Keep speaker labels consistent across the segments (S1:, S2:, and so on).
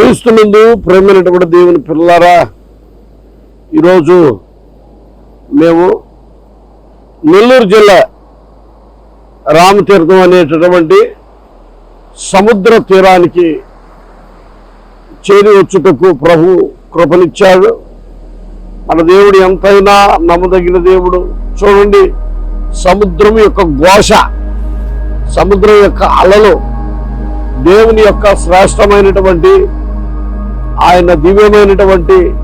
S1: క్రీస్తునందు ప్రేమైనటువంటి దేవుని పిల్లలారా ఈరోజు మేము నెల్లూరు జిల్లా రామతీర్థం అనేటటువంటి సముద్ర తీరానికి చేరి వచ్చుటకు ప్రభు కృపనిచ్చాడు. మన దేవుడు ఎంతైనా నమ్మదగిన దేవుడు. చూడండి సముద్రం యొక్క ఘోష సముద్రం యొక్క అలలు దేవుని యొక్క శ్రేష్టమైనటువంటి ఆయన దివ్యమైనటువంటి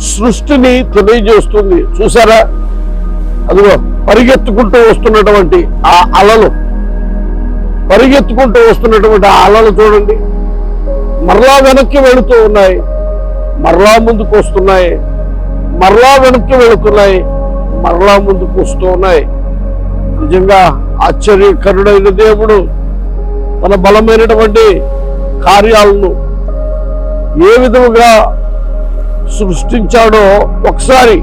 S1: సృష్టిని తెలియజేస్తుంది. చూసారా? అదిగో పరిగెత్తుకుంటూ వస్తున్నటువంటి ఆ అలలు. పరిగెత్తుకుంటూ వస్తున్నటువంటి ఆ అలలు చూడండి. మరలా వెనక్కి వెళుతూ ఉన్నాయి. మరలా ముందుకు వస్తున్నాయి. మరలా వెనక్కి వెళుతున్నాయి. మరలా ముందుకు వస్తూ ఉన్నాయి. నిజంగా ఆశ్చర్యకరుడైన దేవుడు తన బలమైనటువంటి కార్యాలను ఏ విధముగా సృష్టించాడో ఒకసారి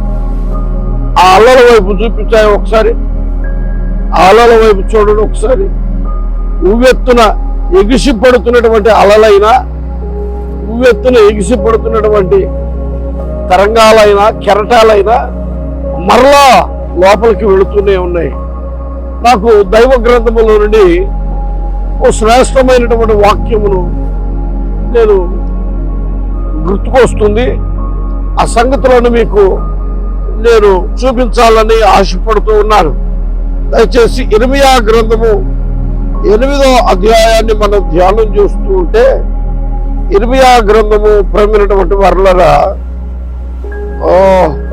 S1: ఆ అల్లల వైపు చూపించాయి ఒకసారి ఆ అలల వైపు చూడండి ఒకసారి. ఉవ్వెత్తున ఎగిసి పడుతున్నటువంటి అలలైనా ఉవ్వెత్తున ఎగిసి పడుతున్నటువంటి తరంగాలైనా కెరటాలైనా మరలా లోపలికి వెళుతూనే ఉన్నాయి. నాకు దైవ గ్రంథముల నుండి ఓ శ్రేష్టమైనటువంటి వాక్యమును నేను గుర్తుకొస్తుంది. ఆ సంగతులను మీకు నేను చూపించాలని ఆశపడుతూ ఉన్నాను. దయచేసి ఇర్మియా గ్రంథము ఎనిమిదో అధ్యాయాన్ని మనం ధ్యానం చేస్తూ ఉంటే ఇర్మియా గ్రంథము ప్రమినటువంటి వర్లరా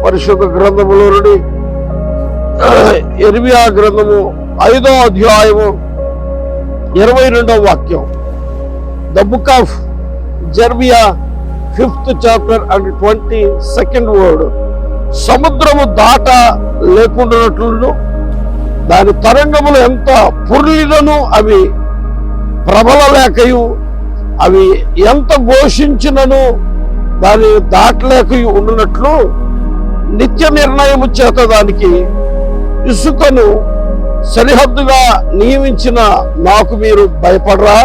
S1: పరిశుద్ధ గ్రంథములో నుండి ఎనిమియా గ్రంథము ఐదో అధ్యాయము ఇరవై రెండవ వాక్యం. The book of Jeremiah fifth chapter and twenty second word. సముద్రము దాట లేకుండానట్లు దాని తరంగములు ఎంత పుర్లినను అవి ప్రబల లేకయు అవి ఎంత ఘోషించినను దాని దాటలేకయు ఉండునట్లు నిత్య నిర్ణయము చేత దానికి ఇసుకను సరిహద్దుగా నియమించిన నాకు మీరు భయపడరా?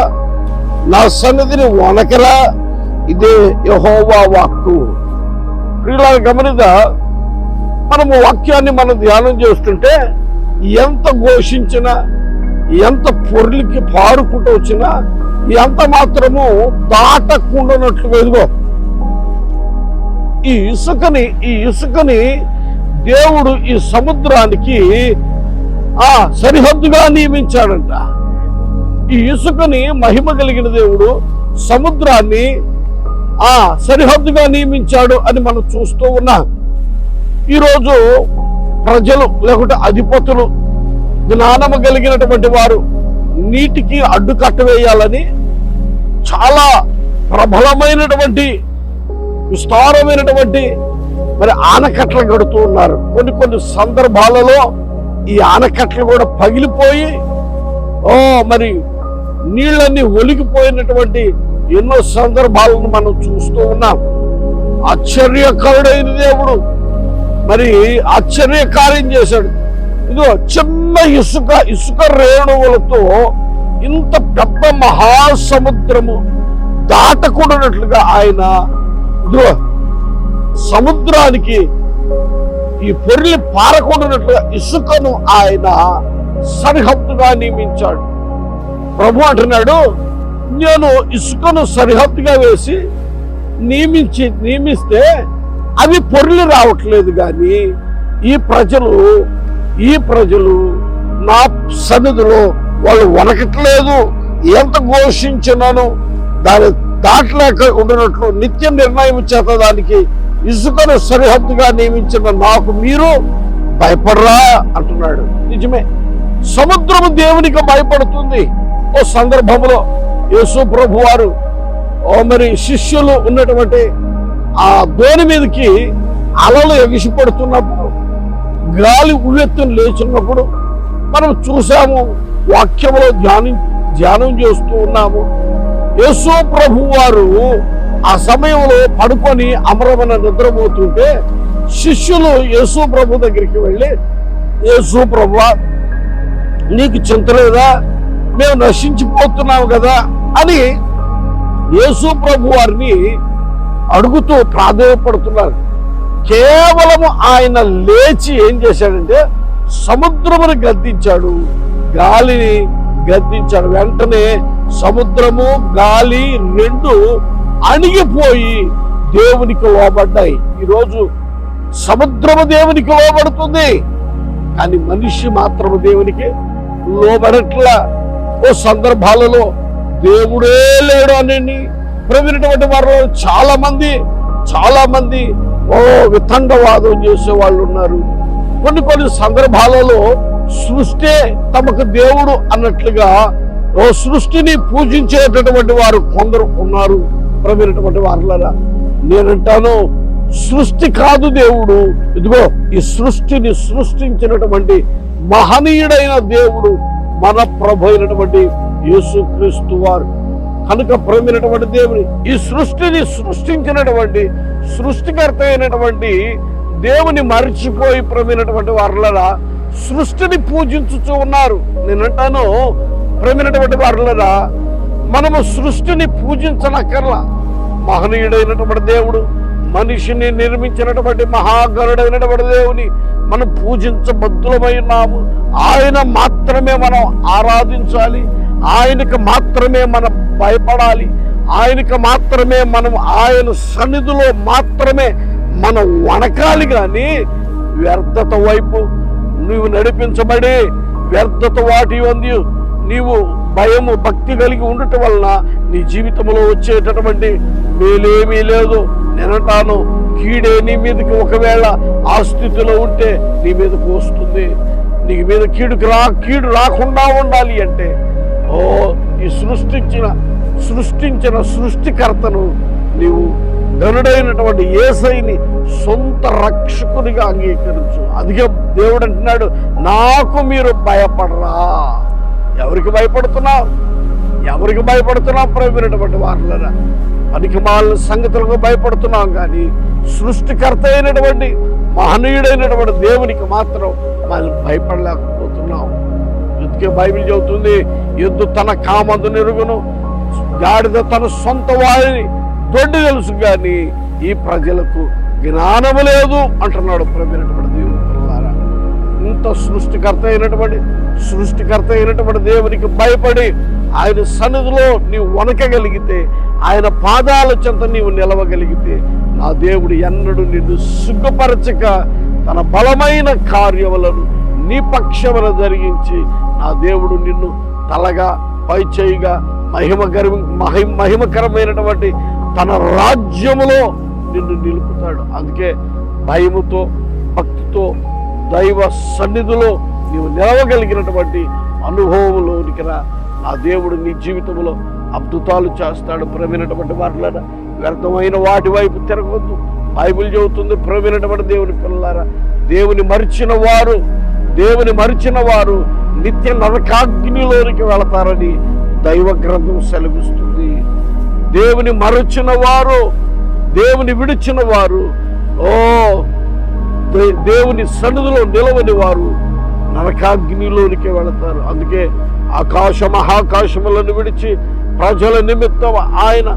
S1: నా సన్నిధిని వనకరా ఇదే యహోవా వాక్కు. ఇలా గమనిత మనము వాక్యాన్ని మనం ధ్యానం చేస్తుంటే ఎంత ఘోషించినా ఎంత పొర్లికి పారుకుంటూ వచ్చినా ఎంత మాత్రము దాటకుండానట్లు ఎదుగో ఈ ఇసుకని ఈ ఇసుకని దేవుడు ఈ సముద్రానికి ఆ సరిహద్దుగా నియమించాడంట. ఈ ఇసుకని మహిమ కలిగిన దేవుడు సముద్రాన్ని ఆ సరిహద్దుగా నియమించాడు అని మనం చూస్తూ ఉన్నాం. ఈరోజు ప్రజలు లేకుంటే అధిపతులు జ్ఞానము కలిగినటువంటి వారు నీటికి అడ్డుకట్ట వేయాలని చాలా ప్రబలమైనటువంటి విస్తారమైనటువంటి మరి ఆనకట్టలు కడుతూ ఉన్నారు. కొన్ని కొన్ని సందర్భాలలో ఈ ఆనకట్టలు కూడా పగిలిపోయి ఓ మరి నీళ్ళన్నీ ఒలిగిపోయినటువంటి ఎన్నో సందర్భాలను మనం చూస్తూ ఉన్నాం. ఆశ్చర్యకరుడైన దేవుడు. మరి ఆశ్చర్యకార్యం చేశాడు. ఇదో చిన్న ఇసుక ఇసుక రేణువులతో ఇంత పెద్ద మహాసముద్రము దాటకూడనట్లుగా ఆయన ఇదిగో సముద్రానికి ఈ పొరిలి పారకూడనట్లుగా ఇసుకను ఆయన సరిహద్దుగా నియమించాడు. ప్రభు అంటున్నాడు నేను ఇసుకను సరిహద్దుగా వేసి నియమించి నియమిస్తే అవి పొర్లి రావట్లేదు కానీ ఈ ప్రజలు ఈ ప్రజలు నా సన్నిధిలో వాళ్ళు వనకట్లేదు ఎంత ఘోషించినను? దాని దాటలేక ఉండినట్లు నిత్య నిర్ణయం చేత దానికి ఇసుకను సరిహద్దుగా నియమించిన నాకు మీరు భయపడరా అంటున్నాడు. నిజమే. సముద్రము దేవునికి భయపడుతుంది. ఓ సందర్భంలో యేసు ప్రభు వారు ఓ మరి శిష్యులు ఉన్నటువంటి ఆ దోణి మీదకి అలలు ఎగిసిపడుతున్నప్పుడు గాలి ఉవ్వెత్తును లేచినప్పుడు మనం చూసాము వాక్యంలో ధ్యానం ధ్యానం చేస్తూ ఉన్నాము. యేసు ప్రభు వారు ఆ సమయంలో పడుకొని అమరమైన నిద్రపోతుంటే శిష్యులు యేసు ప్రభు దగ్గరికి వెళ్ళి యేసు ప్రభు నీకు చింత లేదా? మేము నశించిపోతున్నాము కదా అని యేసు ప్రభు వారిని అడుగుతూ ప్రాధాన్యపడుతున్నారు కేవలము ఆయన లేచి ఏం చేశాడంటే సముద్రమును గద్దించాడు. గాలిని గద్దించాడు. వెంటనే సముద్రము గాలి రెండు అణిగిపోయి దేవునికి లోబడ్డాయి. ఈరోజు సముద్రము దేవునికి లోబడుతుంది. కానీ మనిషి మాత్రము దేవునికి లోబడట్లా. ఓ సందర్భాలలో దేవుడే లేడు అని ప్రవీణటువంటి వారిలో చాలా మంది చాలా మంది ఓ వితండవాదం చేసే వాళ్ళు ఉన్నారు. కొన్ని కొన్ని సందర్భాలలో సృష్టి తమకు దేవుడు అన్నట్లుగా ఓ సృష్టిని పూజించేటటువంటి వారు కొందరు ఉన్నారు. ప్రవీణటువంటి వారులరా నేనంటాను సృష్టి కాదు దేవుడు. ఇదిగో ఈ సృష్టిని సృష్టించినటువంటి మహనీయుడైన దేవుడు మన ప్రభు అయినటువంటి యేసుక్రీస్తు వారు కనుక ప్రేమైనటువంటి దేవుని ఈ సృష్టిని సృష్టించినటువంటి సృష్టికర్త అయినటువంటి దేవుని మరిచిపోయి ప్రేమైనటువంటి వారులరా సృష్టిని పూజించుచూ ఉన్నారు. నేనంటాను ప్రేమైనటువంటి వారులరా మనము సృష్టిని పూజించనక్కర్లా. మహనీయుడైనటువంటి దేవుడు మనిషిని నిర్మించినటువంటి మహాగరుడైనటువంటి దేవుని మనం పూజించబద్దులమై ఉన్నాము ఆయన మాత్రమే మనం ఆరాధించాలి. ఆయనకు మాత్రమే మనం భయపడాలి. ఆయనకు మాత్రమే మనం ఆయన సన్నిధిలో మాత్రమే మనం వణకాలి కానీ వ్యర్థత వైపు నువ్వు నడిపించబడి వ్యర్థత వాటి ఉంది నీవు భయము భక్తి కలిగి ఉండటం వలన నీ జీవితంలో వచ్చేటటువంటి మేలేమీ లేదు. నేనంటాను కీడే నీ మీదకి ఒకవేళ ఆ స్థితిలో ఉంటే నీ మీదకు వస్తుంది. నీ మీద కీడుకు రా కీడు రాకుండా ఉండాలి అంటే ఓ ఈ సృష్టించిన సృష్టించిన సృష్టికర్తను నీవు ధనుడైనటువంటి ఏసైని సొంత రక్షకునిగా అంగీకరించు. అదిగే దేవుడు అంటున్నాడు నాకు మీరు భయపడరా. ఎవరికి భయపడుతున్నావు? ఎవరికి భయపడుతున్నాం ప్రేమైనటువంటి వారులరా పనికి మాలిన సంగతులకు భయపడుతున్నాం కానీ సృష్టికర్త అయినటువంటి మహనీయుడైనటువంటి దేవునికి మాత్రం మనం భయపడలేకపోతున్నాం. అందుకే బైబిల్ చెబుతుంది ఎద్దు తన కామందు నెరుగును గాడిద తన సొంత వారిని దొడ్డి తెలుసు కానీ ఈ ప్రజలకు జ్ఞానము లేదు అంటున్నాడు ప్రవీణటువంటి దేవుని ఇంత సృష్టికర్త అయినటువంటి సృష్టికర్త అయినటువంటి దేవునికి భయపడి ఆయన సన్నిధిలో నీవు వణకగలిగితే ఆయన పాదాల చెంత నీవు నిలవగలిగితే నా దేవుడు ఎన్నడూ నిన్ను సిగ్గుపరచక తన బలమైన కార్యములను నీ పక్షమున జరిగించి నా దేవుడు నిన్ను తలగా పైచేయిగా మహిమ గర్వ మహి మహిమకరమైనటువంటి తన రాజ్యములో నిన్ను నిలుపుతాడు. అందుకే భయముతో భక్తితో దైవ సన్నిధిలో నీవు నిలవగలిగినటువంటి అనుభవంలోనికి రా నా దేవుడు నీ జీవితంలో అద్భుతాలు చేస్తాడు. ప్రమైనటువంటి వారులారా వ్యర్థమైన వాటి వైపు తిరగవద్దు. బైబిల్ చెబుతుంది ప్రవీణటువంటి దేవుని పిల్లారా దేవుని మరిచిన వారు దేవుని మరిచిన వారు నిత్య నరకాగ్నిలోనికి వెళతారని దైవ గ్రంథం సెలవిస్తుంది. దేవుని మరచిన వారు దేవుని విడిచిన వారు ఓ దేవుని సన్నిధిలో నిలవని వారు నరకాగ్నిలోనికి వెళతారు. అందుకే ఆకాశ మహాకాశములను విడిచి ప్రజల నిమిత్తం ఆయన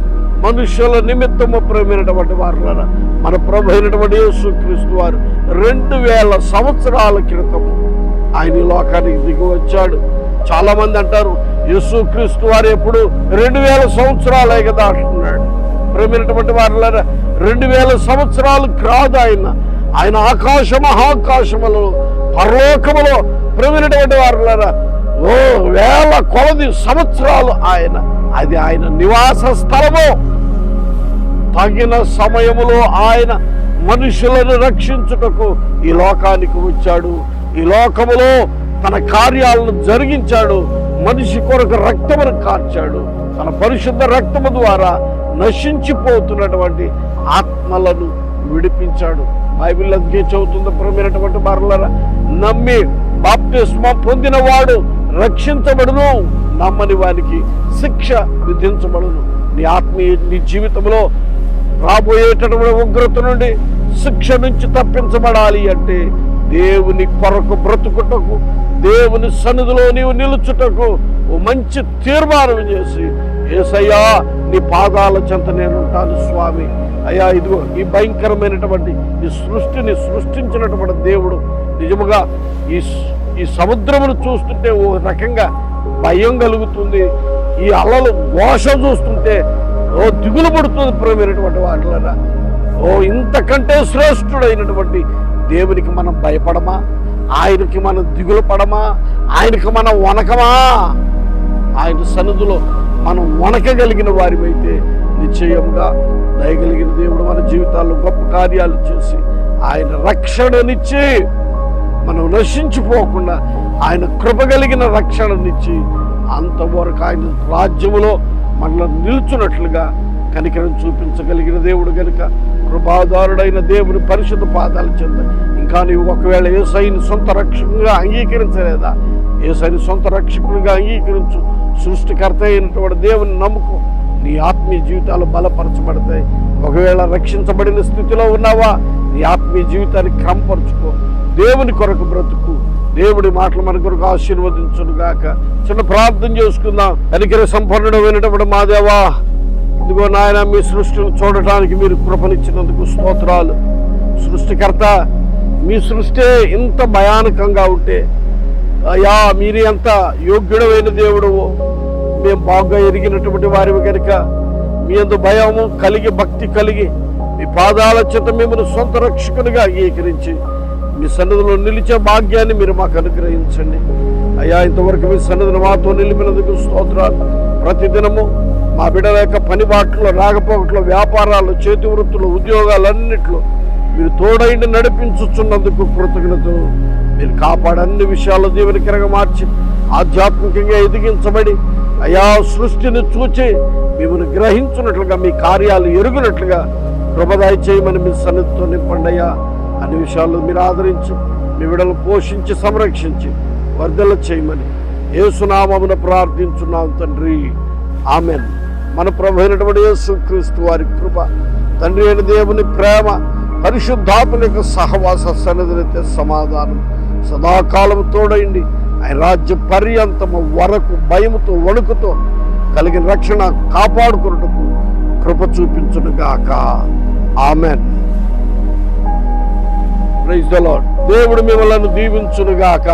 S1: మనుషుల నిమిత్తము ప్రేమైనటువంటి వారు మన ప్రభు అయినటువంటి యేసుక్రీస్తు వారు రెండు వేల సంవత్సరాల క్రితము ఆయన ఈ లోకానికి దిగి వచ్చాడు. చాలామంది అంటారు యేసుక్రీస్తు వారు ఎప్పుడు రెండు వేల సంవత్సరాలే కదా అంటున్నాడు. ప్రేమైనటువంటి వారులారా రెండు వేల సంవత్సరాలు కాదు ఆయన. ఆయన ఆకాశ మహాకాశములో పరలోకములో ప్రేమైనటువంటి వారులారా. ఓ వేల కొలది సంవత్సరాలు ఆయన. అది ఆయన నివాస స్థలము. తగిన సమయములో ఆయన మనుషులను రక్షించుటకు ఈ లోకానికి వచ్చాడు. ఈ లోకములో తన కార్యాలను జరిగించాడు. మనిషి కొరకు రక్తమును కార్చాడు. తన పరిశుద్ధ రక్తము ద్వారా నశించిపోతున్నటువంటి ఆత్మలను విడిపించాడు. బైబిల్ అందుకే చదువుతుంది ప్రమైనటువంటి బారులరా నమ్మి బాప్తిస్మ పొందినవాడు రక్షించబడును నమ్మని వానికి శిక్ష విధించబడును. నీ ఆత్మీయ నీ జీవితంలో రాబోయేటటువంటి ఉగ్రత నుండి శిక్ష నుంచి తప్పించబడాలి అంటే దేవుని కొరకు బ్రతుకుటకు దేవుని సన్నిధిలో నీవు నిలుచుటకు ఓ మంచి తీర్మానం చేసి ఏసయ్యా నీ పాదాల చెంత నేను ఉంటాను స్వామి. అయ్యా ఇదిగో ఈ భయంకరమైనటువంటి ఈ సృష్టిని సృష్టించినటువంటి దేవుడు నిజముగా ఈ ఈ సముద్రమును చూస్తుంటే ఓ రకంగా భయం కలుగుతుంది. ఈ అలలు ఘోష చూస్తుంటే ఓ దిగులు పడుతుంది ప్రేమైనటువంటి వాటిలరా. ఓ ఇంతకంటే శ్రేష్ఠుడైనటువంటి దేవునికి మనం భయపడమా? ఆయనకి మనం దిగులు పడమా? ఆయనకి మనం వనకమా ఆయన సన్నిధిలో మనం వనకగలిగిన వారిమైతే నిశ్చయంగా దయగలిగిన దేవుడు మన జీవితాల్లో గొప్ప కార్యాలు చేసి ఆయన రక్షణనిచ్చి మనం నశించిపోకుండా ఆయన కృపగలిగిన రక్షణనిచ్చి అంతవరకు ఆయన రాజ్యములో మనల్ని నిల్చున్నట్లుగా కనికరం చూపించగలిగిన దేవుడు గనుక కృపాదారుడైన దేవుని పరిశుద్ధ పాదాలు చెంద ఇంకా నీవు ఒకవేళ ఏసైని సొంత రక్షకునిగా అంగీకరించలేదా? ఏసైని సొంత రక్షకునిగా అంగీకరించు. సృష్టికర్త అయినటువంటి దేవుని నమ్ముకో. నీ ఆత్మీయ జీవితాలు బలపరచబడతాయి. ఒకవేళ రక్షించబడిన స్థితిలో ఉన్నావా నీ ఆత్మీయ జీవితాన్ని క్రమపరుచుకో. దేవుని కొరకు బ్రతుకు. దేవుడి మాటలు మన కొరకు ఆశీర్వదించును గాక. చిన్న ప్రార్థన చేసుకుందాం. కనికర సంపన్నుడమైనటువంటి మా దేవా ఇదిగో నాయన మీ సృష్టిని చూడటానికి మీరు కృపనిచ్చినందుకు స్తోత్రాలు. సృష్టికర్త మీ సృష్టి ఇంత భయానకంగా ఉంటే అయ్యా మీరు ఎంత యోగ్యుడమైన దేవుడు. మేము బాగా ఎరిగినటువంటి వారి కనుక మీ అందు భయము కలిగి భక్తి కలిగి మీ పాదాల చేత మిమ్మల్ని సొంత రక్షకునిగా అంగీకరించి మీ సన్నిధిలో నిలిచే భాగ్యాన్ని మీరు మాకు అనుగ్రహించండి. అయ్యా ఇంతవరకు మీ సన్నిధిని మాతో నిలిపినందుకు స్తోత్రాలు. ప్రతిదినము మా బిడ్డల యొక్క పనిబాట్లు రాకపోకట్లో వ్యాపారాలు చేతి వృత్తులు ఉద్యోగాలన్నిట్లో మీరు తోడైండి నడిపించుచున్నందుకు కృతజ్ఞతలు. మీరు కాపాడు అన్ని విషయాలు దీవెనికరంగా మార్చి ఆధ్యాత్మికంగా ఎదిగించబడి అయా సృష్టిని చూచి మిమ్మల్ని గ్రహించున్నట్లుగా మీ కార్యాలు ఎరుగునట్లుగా కృపదాయ చేయమని మీ సన్నిధితో నింపండి అయ్యా. అన్ని విషయాల్లో మీరు ఆదరించి మీ విడలు పోషించి సంరక్షించి వర్ధల చేయమని ఏసునామమున ప్రార్థించున్నాం తండ్రి. ఆమెన్. మన ప్రభు అయినటువంటి యేసు క్రీస్తు వారి కృప తండ్రి అయిన దేవుని ప్రేమ పరిశుద్ధాత్మ యొక్క సహవాస సన్నిధినైతే సమాధానం. సదాకాలం తోడైండి ఆయన రాజ్య పర్యంతము వరకు భయముతో వణుకుతో కలిగిన రక్షణ కాపాడుకున్నట్టుకు కృప చూపించునుగాక. ఆమెన్. ప్రైజ్ ద లార్డ్ దేవుడు మిమ్మల్ని దీవించునుగాక.